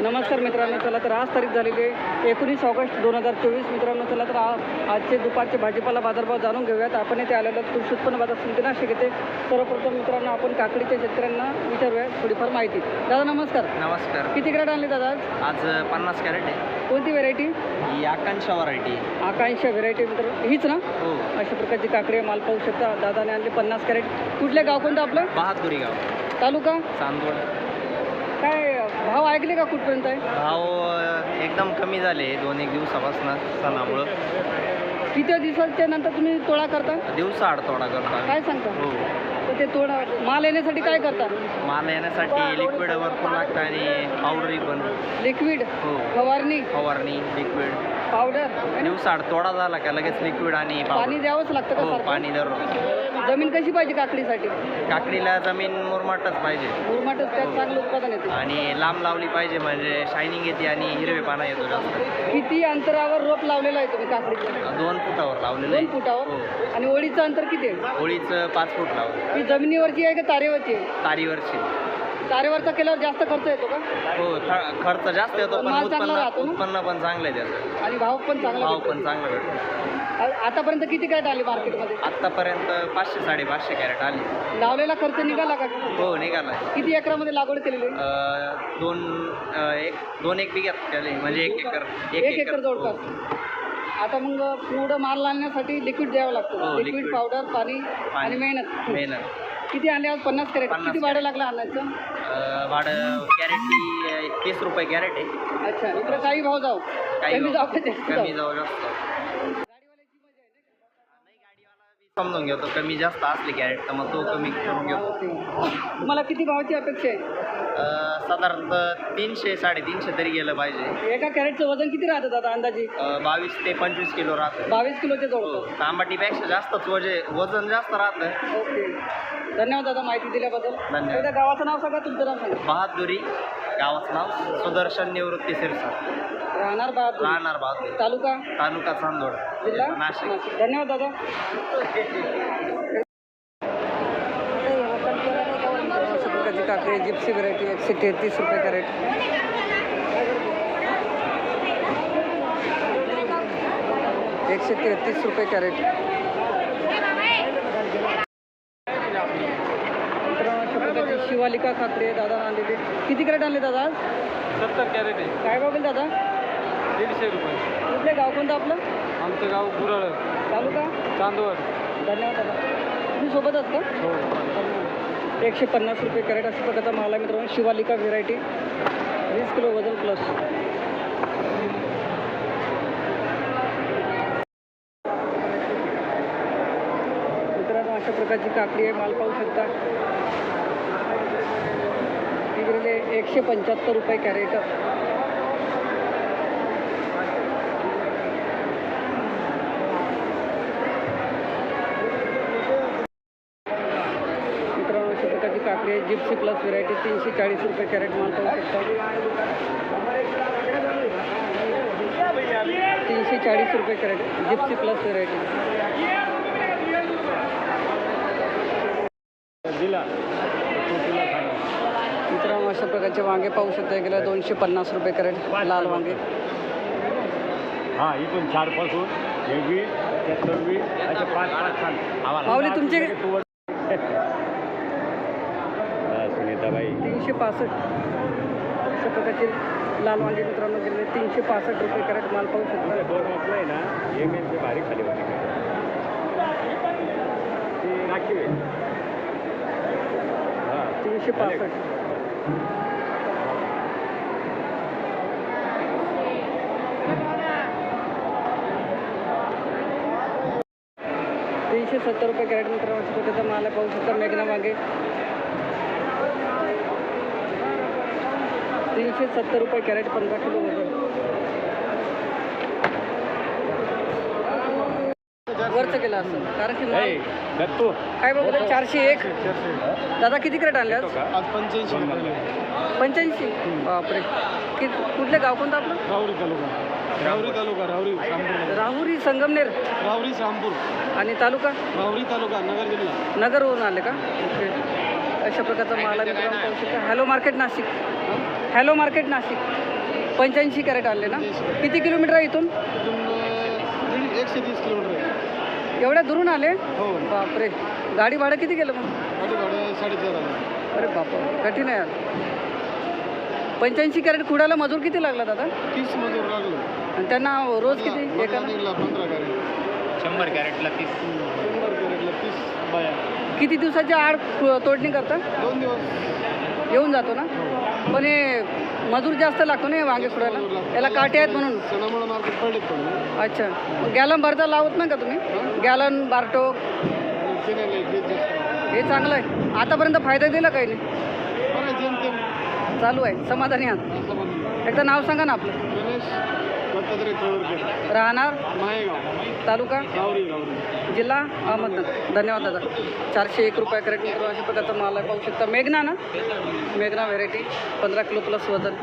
नमस्कार मित्रांनो चला तर आज तारीख झालेली आहे एकोणीस ऑगस्ट दोन हजार चोवीस. मित्रांनो चला तर आजचे दुपारचे भाजीपाला बाजारभाव जाणून घेऊयात. आपण येथे आलेलो कृषी उत्पन्न बाजार समिती नाशिक येथे. सर्वप्रथम मित्रांनो आपण काकडीच्या शेतकऱ्यांना विचारूया थोडीफार माहिती. दादा नमस्कार. नमस्कार. किती ग्रेड आणले दादा आज? आज पन्नास कॅरेट आहे. कोणती व्हेरायटी ही आकांक्षा व्हरायटी आकांक्षा व्हेरायटी मित्र हीच ना? हो. अशा प्रकारची काकडी माल पाहू शकता. दादाने आणली पन्नास कॅरेट. कुठले गाव कोणतं आपलं? बहादुरी गाव. तालुका? चांदवड. काय भाव ऐकले का कुठपर्यंत आहे? भाव अ, एकदम कमी झाले दोन एक दिवसापासून सणामुळं. किती दिवसाच्या नंतर तुम्ही तोडा करता? दिवसा आड तोडा करता काय सांगता? हो. तर ते तोडा माल येण्यासाठी काय करता? माल येण्यासाठी लिक्विड भरपूर लागतं आणि पावडरी पण. लिक्विड हो. फवारणी? फवारणी लिक्विड पावडर दिवसा आड तोडा झाला का लगेच लिक्विड आणि पाणी powder. द्यावंच लागतं का हो सारखं? पाणी दररोज. जमीन कशी पाहिजे काकडीसाठी? काकडीला जमीन मुरमाटच पाहिजे. मुरमाटच त्यात चांगलं उत्पादन येते. आणि लांब लावली पाहिजे म्हणजे शायनिंग येते आणि हिरवेपणा येतो जास्त. किती अंतरावर रोप लावलेला आहे तुम्ही काकडीचं? दोन फुटावर लावलेलं दोन आहे. फुटावर? हो. आणि ओळीचं अंतर किती आहे? होळीचं पाच फूट लावलं ही जमिनीवरची आहे का तारेवरची आहे? तारीवरची. तारेवरचा केल्यावर जास्त खर्च येतो का? हो खर्च जास्त येतो पण माल चांगला राहतो उत्पन्न ना? उत्पन्न पण चांगलं आहे त्याचं. आणि भाव पण चांगला भाव भेटतो. पण चांगला भेटतो. आतापर्यंत किती कॅरेट आली मार्केटमध्ये? आत्तापर्यंत पाचशे साडेपाचशे कॅरेट आली. लावलेला खर्च निघाला का? हो निघाला. किती एकरामध्ये लागवड केलेली आहे? अं, दोन अं, एक दोन एक बिघ्यात केले म्हणजे एक एकर एक एकर. हो. जवळपास. आता मग पुढं माल आणण्यासाठी लिक्विड द्यावं हो, लागतं. Liquid liquid. पावडर पाणी आणि मेहनत. मेहनत. किती आणले आज? पन्नास कॅरेट. पन्नास किती भाडं लागलं आणायचं? अं, भाडं कॅरेटची तीस रुपये कॅरेट आहे. अच्छा इकडे काही भाव जाऊ. काही कमी जाऊ का जास्त कमी? जाऊ जास्त. समजून घेतो. कमी जास्त असले कॅरेट तर मग तो कमी करून घेतो. तुम्हाला किती भावाची अपेक्षा आहे? अं, साधारणतः तीनशे साडेतीनशे तरी गेलं पाहिजे. एका कॅरेटचं वजन किती राहतं दादा अंदाजे? अं, बावीस ते पंचवीस किलो राहतं. बावीस किलोचे हो जवळ तांबाटीपेक्षा जास्तच वजे वजन जास्त राहतं. ओके. धन्यवाद दादा माहिती दिल्याबद्दल. धन्यवाद. एकदा गावाचं नाव सांगा तुमचं नाव सांगा. बहादुरी. गावाचं नाव सुदर्शन निवृत्ती सिरसा. राहणार बहादूर. राहणार बहादुरी. तालुका? तालुका चांदोड. जिल्हा? नाशिक. धन्यवाद दादा. प्रकारची काकडी जिप्सी व्हरायटी एकशे तेहतीस रुपये कॅरेट एकशे तेहतीस रुपये कॅरेट मित्रांनो, अशा काकडी आहे दादा आणलेली किती कॅरेट आणले दादा आज? सत्तर कॅरेट आहे. काय बघेल दादा? दीडशे रुपये. कुठले गाव कोणतं आपलं? आमचं गाव गुराळ. तालुका? चांदवड. धन्यवाद दादा. तुम्ही सोबतच का? हो. एकशे पन्नास रुपये कॅरेट अशा प्रकारचा माल आहे मित्रांनो. शिवालिका व्हेरायटी. वीस किलो वजन प्लस मित्रांनो अशा प्रकारची काकडी आहे. माल पाहू शकता. गेलेली एकशे पंच्याहत्तर रुपये कॅरेट. मित्रांनो अशा प्रकारची काकडी आहे जिप्सी प्लस व्हेरायटी तीनशे चाळीस रुपये कॅरेट माल पाहू शकता तीनशे चाळीस रुपये कॅरेट जिप्सी प्लस व्हेरायटी दिला प्रकारचे वांगे पाहू शकता गेल्या दोनशे पन्नास रुपये कॅरेट लाल वांगे. हा इथून चारपासून एकवीस सव्वीस असे पाच पाच खाल माऊली, तुमचे- सुनीताबाई. तीनशे पासष्ट. अशा प्रकारचे लाल वांगे मित्रांनो गेले तीनशे पासष्ट रुपये कॅरेट माल पाहू शकता. दोन वाजता आहे ना एम एलचे भारी खाली होते ती राखीव आहे. हा. तीनशे पासष्ट तीनशे सत्तर रुपये कॅरेट अशा प्रकारचा माल आहे पाहू शकता मेघना वांगे. तीनशे सत्तर रुपये कॅरेट पंधरा किलो वजन. वरचं केलं असं कारण की माल काय बघू चारशे एक. दादा किती कॅरेट आणले आज? पंच्याऐंशी. पंच्याऐंशी? बापरे. कि कुठलं गाव कोणतं आपलं? राहुरी तालुका राहुरी राहुरी संगमनेर. राहुरी श्रामपूर आणि तालुका? राहुरी तालुका नगर जिल्हा. नगरवरून आले का? ओके. अशा प्रकारचा माल आहे मित्रांनो पाहू शकता hello market Nashik. Hello market Nashik. पंच्याऐंशी कॅरेट आणले ना? किती किलोमीटर आहे इथून? एकशे तीस किलोमीटर आहे. एवढ्या दुरून आले? हो. बापरे. गाडी भाडं किती गेलं मग? गाडी भाडं साडेचार अरे बापा कठीण आहे यार. पंच्याऐंशी कॅरेट खुडायला मजूर किती लागला दादा? तीस मजूर लागलो. आणि त्यांना रोज किती निघला पंधरा शंभर कॅरेटला तीस. शंभर कॅरेटला तीस बाया. किती दिवसाची आड तोडणी करता? दोन दिवस. येऊन जातो ना? पण हे मजूर जास्त लागतो ना हे वांगे खुडायला? याला काटे आहेत म्हणून. अच्छा. मग गॅलन भरता लावत नाही का तुम्ही? गॅलन तेच जास्त. हे चांगलं आहे. आतापर्यंत फायदा दिला काही नाही? चालू आहे. समाधानी आहात? एकदा नाव सांगा ना आपलं. राहणार? तालुका? जिल्हा? अहमदनगर. धन्यवाद दादा. चारशे एक रुपया कॅरेट मित्र अशा प्रकारचा माल आहे. पाहू शकता मेघना ना? मेघना व्हेरायटी पंधरा किलो प्लस वजन.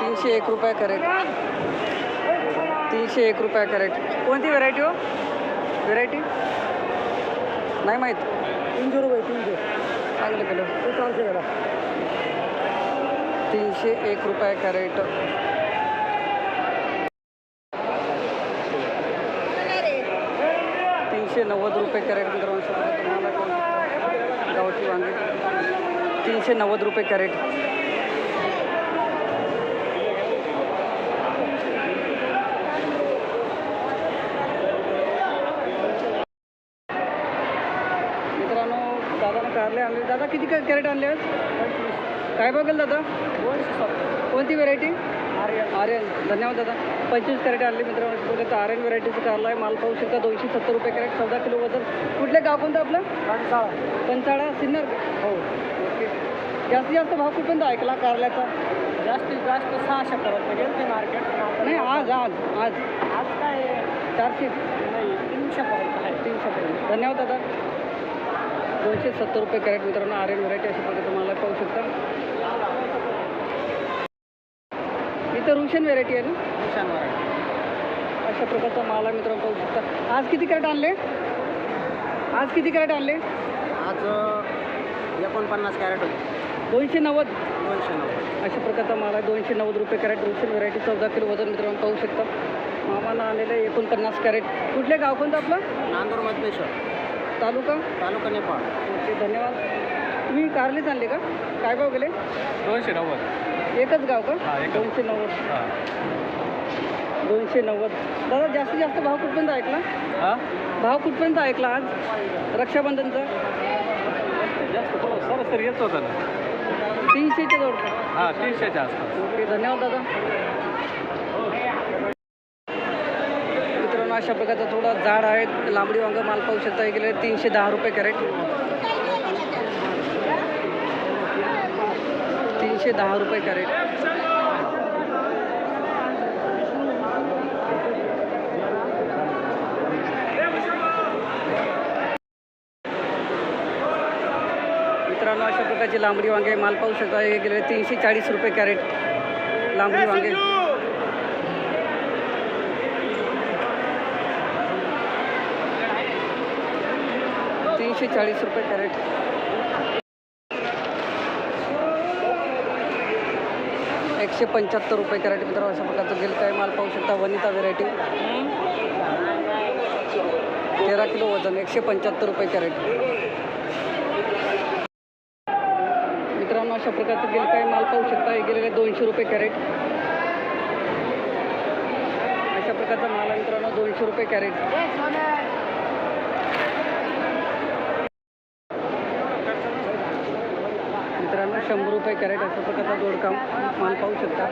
तीनशे एक रुपया कॅरेट. तीनशे एक रुपया कॅरेट. कोणती व्हेरायटी हो? व्हेरायटी नाही माहीत. तीनशे रुपये तीनशे चांगले किलो. चारशे करा तीनशे एक रुपया कॅरेट. तीनशे नव्वद रुपये कॅरेट मित्रांनो सगळं तुम्हाला गावठी वांगे? तीनशे नव्वद रुपये कॅरेट मित्रांनो दादानं कारले आणले. दादा किती काय कॅरेट आणले आहेत काय बघेल दादा? कोणती व्हेरायटी आर्यन. आर्यन धन्यवाद दादा. पंचवीस कॅरेट आणले मित्रांनो. बोलले तर आर्यन व्हेरायटीचं कारला आहे. माल पाहू शकता दोनशे सत्तर रुपये कॅरेट चौदा किलो वजन. कुठले गाव कोणतं आपलं? पंचाळा सिन्नर हो. ओके. जास्तीत जास्त भाव कुठपर्यंत ऐकला कारल्याचा? जास्तीत जास्त सहाशे पर्यंत गेलं मार्केट नाही आज आज आज. आज काय? चारशे. नाही तीनशेपर्यंत आहे. तीनशेपर्यंत धन्यवाद दादा. दोनशे सत्तर रुपये कॅरेट मित्रांनो आर्यन व्हरायटी अशा प्रकारे मला पाहू शकता. इथं रुशन व्हेरायटी आहे ना? अशा प्रकारचा माल आहे मित्रांनो पाहू शकता. आज किती कॅरेट आणले? आज किती कॅरेट आणले? आज एकोणपन्नास कॅरेट दोनशे नव्वद? दोनशे नव्वद. अशा प्रकारचा माल आहे दोनशे नव्वद रुपये कॅरेट रुशन व्हेरायटी चौदा किलो वजन मित्रांनो पाहू शकता. आलेलं आहे एकोणपन्नास कॅरेट. कुठले गाव कोणतं आपलं? नांदूर मधमेश्वर तालुका? तालुका नेपाळ. ओके धन्यवाद. तुम्ही कारलेच आणले का? काय भाव गेले? दोनशे नव्वद. एकच गाव का? हा, एकच. दोनशे नव्वद. दोनशे नव्वद. दादा जास्तीत जास्त भाव कुठपर्यंत ऐकला? हां? भाव कुठपर्यंत ऐकला आज? रक्षाबंधनचा? जास्त सरासरी येत होता ना तीनशेच्या जवळ हां तीनशेच्या आसपास. ओके धन्यवाद दादा. मित्रांनो अशा प्रकारचा थोडा जाड आहे लांबडी वांग माल पाहू शकता. एक गेले तीनशे दहा रुपये कॅरेट. तीनशे दहा रुपये कॅरेट. मित्रांनो अशा प्रकारची लांबडी वांगे माल पाहू शकता. हे गेले तीनशे चाळीस रुपये कॅरेट. लांबडी वांगे. एकशे चाळीस रुपये कॅरेट. एकशे पंच्याहत्तर रुपये कॅरेट मित्रांनो अशा प्रकारचं गेल काय माल पाहू शकता वनिता व्हेरायटी तेरा किलो वजन एकशे पंच्याहत्तर रुपये कॅरेट. मित्रांनो अशा प्रकारचं गेल काय माल पाहू शकता हे गेलेले दोनशे रुपये कॅरेट. अशा प्रकारचा माल आहे मित्रांनो दोनशे रुपये कॅरेट मित्रांनो शंभर रुपये कॅरेट अशा प्रकारचा दोडका माल पाहू शकता.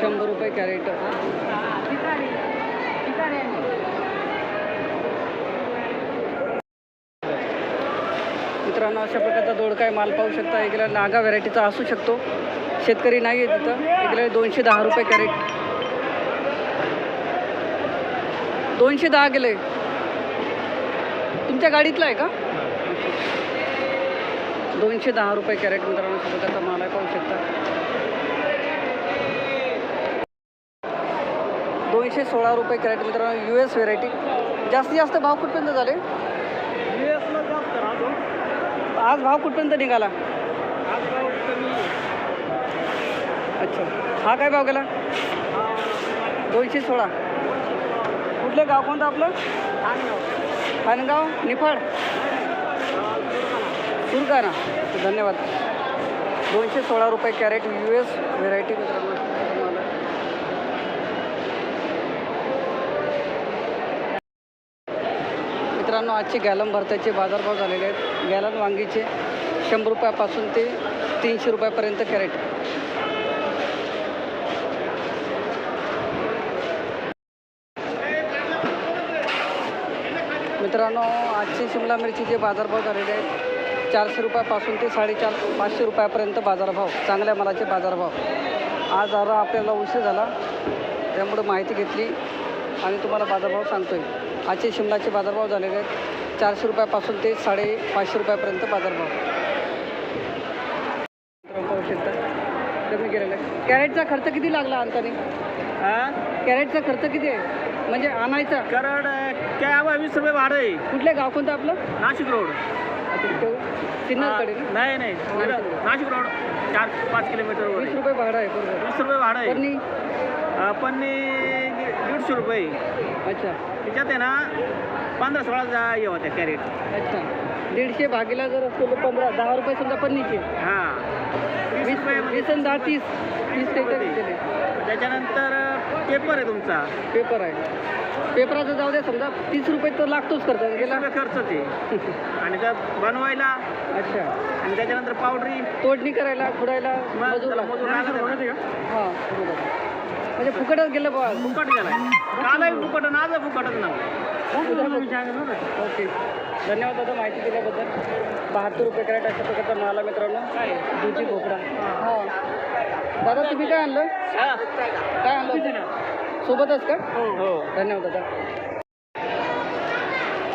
शंभर रुपये कॅरेट. मित्रांनो अशा प्रकारचा दोडका माल पाहू शकता. एकला नागा व्हरायटीचा असू शकतो. शेतकरी नाही आहे तिथं. एक दोनशे दहा रुपये कॅरेट. दोनशे दहा गेले. तुमच्या गाडीतला आहे का? दोनशे दहा रुपये कॅरेट मित्रांनो प्रकारचा माल आहे पाहू शकता. दोनशे सोळा रुपये कॅरेट मित्रांनो यू एस व्हेरायटी जास्तीत जास्त भाव कुठपर्यंत झाले? यू एस आज भाव कुठपर्यंत निघाला? अच्छा. हा काय भाव गेला? दोनशे सोळा. कुठले गाव कोणतं आपलं? खानगाव निफाड? सुरगाणा धन्यवाद. दोनशे सोळा रुपये कॅरेट यू एस व्हेरायटी मित्रांनो. मित्रांनो आजचे गॅलन भरत्याचे बाजारभाव झालेले आहेत. गॅलन वांगीचे शंभर रुपयापासून ते तीनशे रुपयापर्यंत कॅरेट. मित्रांनो आजचे शिमला मिरचीचे बाजारभाव झालेले आहेत. चारशे रुपयापासून ते साडेचार पाचशे रुपयापर्यंत बाजारभाव चांगल्या मालाचे बाजारभाव. आज जरा आपल्याला उशीर झाला त्यामुळे माहिती घेतली आणि तुम्हाला बाजारभाव सांगतोय. आजचे शिमलाचे बाजारभाव झालेले आहेत. चारशे रुपयापासून ते साडे पाचशे रुपयापर्यंत बाजारभाव. मित्रांनो पाहू शकता. कमी केलेलं. आहे कॅरेटचा खर्च किती लागला आणताना कॅरेटचा खर्च किती आहे? म्हणजे आणायचा. कराड काय वीस रुपये भाडं आहे. कुठले गाव कोणतं आपलं? नाशिक रोड. सिन्नरकडे ना? नाही नाही. इकडं नाशिक रोड चार पाच किलोमीटर वीस आहे. रुपये भाडं आहे बरोबर. वीस रुपये भाडं आहे. पन्नी? अं, पन्नी दीडशे रुपये. अच्छा. त्याच्यात आहे ना पंधरा सोळा जा हे होत्या कॅरेट अच्छा. दीडशे भागीला जर असतो तर पंधरा दहा रुपये समजा पन्नीचे. हां. वीस वीस रुपये वीस आणि दहा तीस. तीस ते. त्याच्यानंतर पेपर आहे तुमचा. पेपर आहे. पेपराचं जाऊ द्या समजा तीस रुपये तर लागतोच खर्च. गेला खर्च ते. आणि त्यात बनवायला अच्छा. आणि त्याच्यानंतर पावडरी तोडणी करायला खुडायला मजूर. मजूर लागत आहे? हां म्हणजे फुकटच गेलं बा. फुकट गेलाय. कालही फुकट आणि आजही फुकटच ना ओके. धन्यवाद दादा माहिती दिल्याबद्दल. बहात्तर रुपये कॅरेट अशा प्रकारचा माल मित्रांनो. काय? दुधी भोपळा हां. दादा तुम्ही काय आणलं? काय आणलं? सोबतच का? हो. धन्यवाद दादा.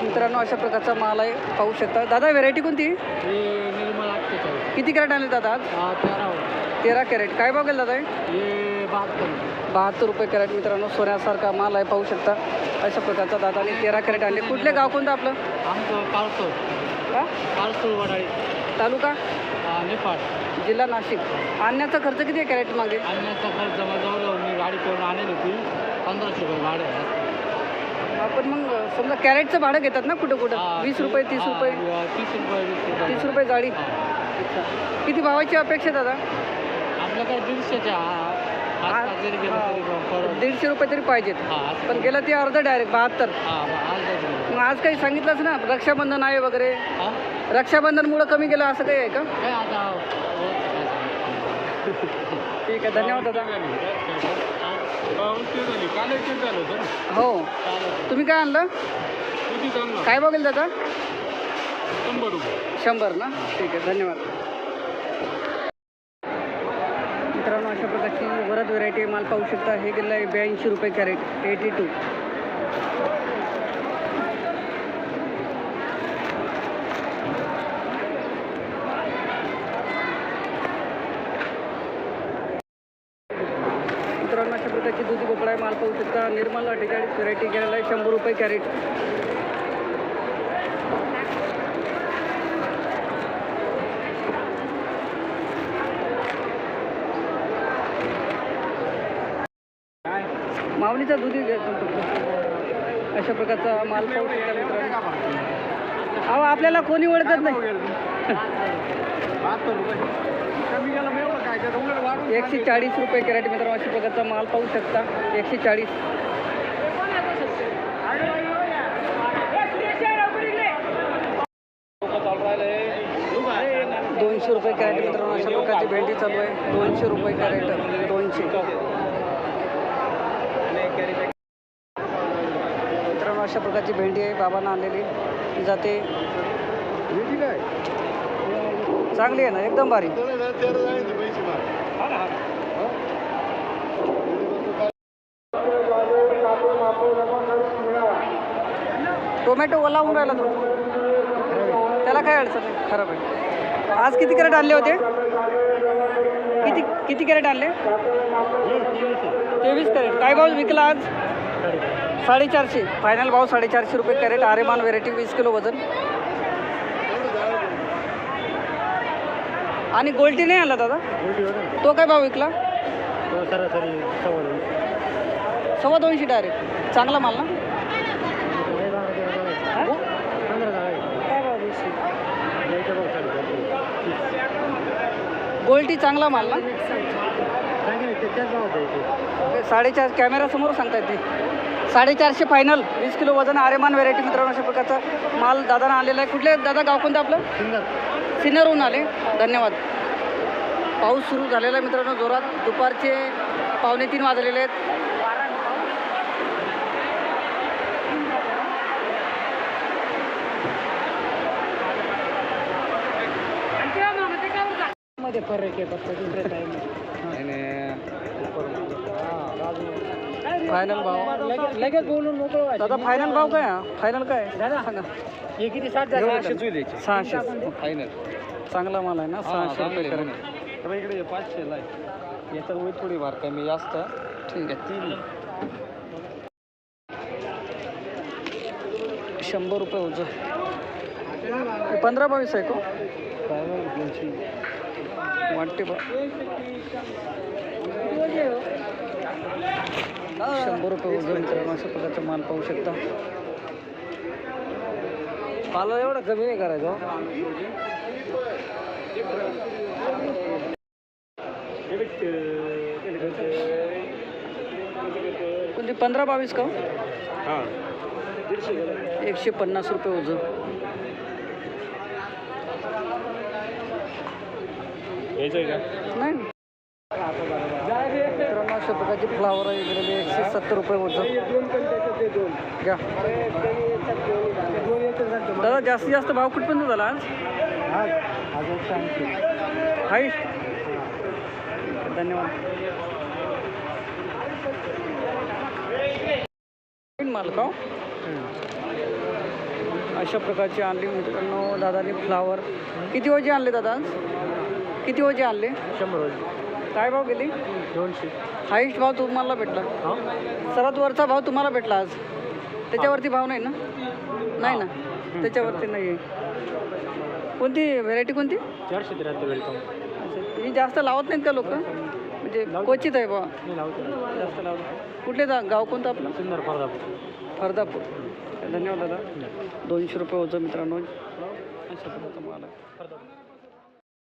मित्रांनो अशा प्रकारचा माल आहे पाहू शकता. दादा व्हेरायटी कोणती? किती कॅरेट आणले दादा? आज तेरा कॅरेट. काय भाव गेला दादा? हे? बहात्तर. रुपये कॅरेट मित्रांनो सोन्यासारखा माल आहे पाहू शकता. अशा प्रकारचा दादाने तेरा कॅरेट आणले. कुठले गाव कोणतं आपलं? आमचं तालुका? नेपाळ. जिल्हा नाशिक. आणण्याचा खर्च किती आहे कॅरेट मागे? आणण्याचा खर्च जवळजवळ मी गाडी करून आणली होती. पंधराशे रुपये भाडं आहे. आपण मग समजा कॅरेटचं भाडं घेतात ना कुठं कुठं? वीस रुपये तीस रुपये? तीस रुपये वीस रुपये. तीस रुपये. अच्छा. किती भावाची अपेक्षा आहे दादा? आपल्याकडे दीडशेच्या आसपास जरी गेलं तरी पण परवडतं. दीडशे रुपये तरी पाहिजेत. हा. पण गेलं ते अर्ध डायरेक्ट बहात्तर. हा गेलं. मग आज काही सांगितलंच ना रक्षाबंधन आहे वगैरे? हा? रक्षाबंधनमुळं कमी गेलं असं काही आहे का? काय आता ठीक आहे धन्यवाद दादा. हो. तुम्ही काय आणलं? काय बघेल दादा? शंभर शंभर ना? ठीक आहे धन्यवाद. मित्रांनो अशा प्रकारची बरंच व्हरायटी माल पाहू शकता. हे गेलं आहे ब्याऐंशी रुपये कॅरेट एटी टू मित्रांनो अशा प्रकारची दुधी भोपळा आहे माल पाहू शकता. निर्मल अठ्ठेचाळीस व्हरायटी गेलेला आहे शंभर रुपये कॅरेट. माऊलीचा दुधी घ्यायचा अशा प्रकारचा माल पाहू शकता मित्रांनो. अहो आपल्याला कोणी ओळखत नाही. एकशे चाळीस रुपये कॅरेट मित्रांनो अशा प्रकारचा माल पाहू शकता. एकशे चाळीस दोनशे रुपये कॅरेट मित्रांनो अशा प्रकारची भेंडी चालू आहे. दोनशे रुपये कॅरेट दोनशे. मित्रांनो अशा प्रकारची भेंडी आहे. बाबांना आणलेली. जाते. चांगली आहे ना एकदम भारी. टोमॅटो ओला होऊन राहिला तो. त्याला काय अडचण नाही. खराब आहे आज किती कॅरेट आणले होते? किती किती कॅरेट आणले? तेवीस कॅरेट. काय भाव विकला आज? साडेचारशे. फायनल भाव साडेचारशे रुपये कॅरेट. आरेमान व्हेरायटी वीस किलो वजन. आणि गोल्टी नाही आला दादा? तो काय भाव विकला? सरासरी सव्वा सव्वा दोनशे डायरेक्ट चांगला माल ना? गोल्टी चांगला माल ना? साडेचार कॅमेरासमोर सांगतायत ते. साडेचारशे फायनल वीस किलो वजन आरेमान व्हेरायटी मित्रांनो अशा प्रकारचा माल दादानं आलेला आहे. कुठले दादा गाव कोणतं आपलं? सिन्नरहून आले. धन्यवाद. पाऊस सुरू झालेला आहे मित्रांनो जोरात. दुपारचे पावणे तीन वाजलेले आहेत. मध्ये फरक आहे फक्त दुसरं काही फायनल भाव. लगेच बोलून मोकळं दादा फायनल भाव काय? फायनल काय? सांगा हे किती साठ सहाशे. फायनल चांगला माल आहे ना सहाशे रुपये करेल इकडे पाचशेला आहे. याच्यात वय थोडी वार कमी जास्त. ठीक आहे. तीन. शंभर रुपये ओझं. हे पंधरा बावीस आहे का? वाटते बा. शंभर रुपये मित्रांनो अशा प्रकारचा माल पाहू शकता. पाला एवढा कमी नाही करायचं पंधरा बावीस का हो? हां. एकशे पन्नास रुपये ओझं. का? नाही. मित्रांनो अशा प्रकारची फ्लावर आहे गेलेली एकशे सत्तर रुपये ओझं. घ्या. दादा जास्तीत जास्त भाव कुठपर्यंत झाला आज? हाईस्ट धन्यवाद. माल का हो? अशा प्रकारचे आणले मित्रांनो दादाने फ्लावर किती वजे आणले दादा आज? किती वजे आणले? शंभर काय भाव गेली? दोनशे. हाईस्ट भाव तुम्हाला भेटला. सर्वात वरचा भाव तुम्हाला भेटला आज. त्याच्यावरती भाव नाही ना? नाही ना? त्याच्यावरती नाही आहे. कोणती व्हेरायटी कोणती? चारशे त्र्याहत्तर वेलकम ही जास्त लावत नाहीत का लोक? म्हणजे क्वचित आहे बा मी लावतो. जास्त लावत कुठले गाव कोणतं आपलं? सुंदर फरदापूर धन्यवाद दादा. दोनशे रुपये होतं मित्रांनो. अशा प्रकारचा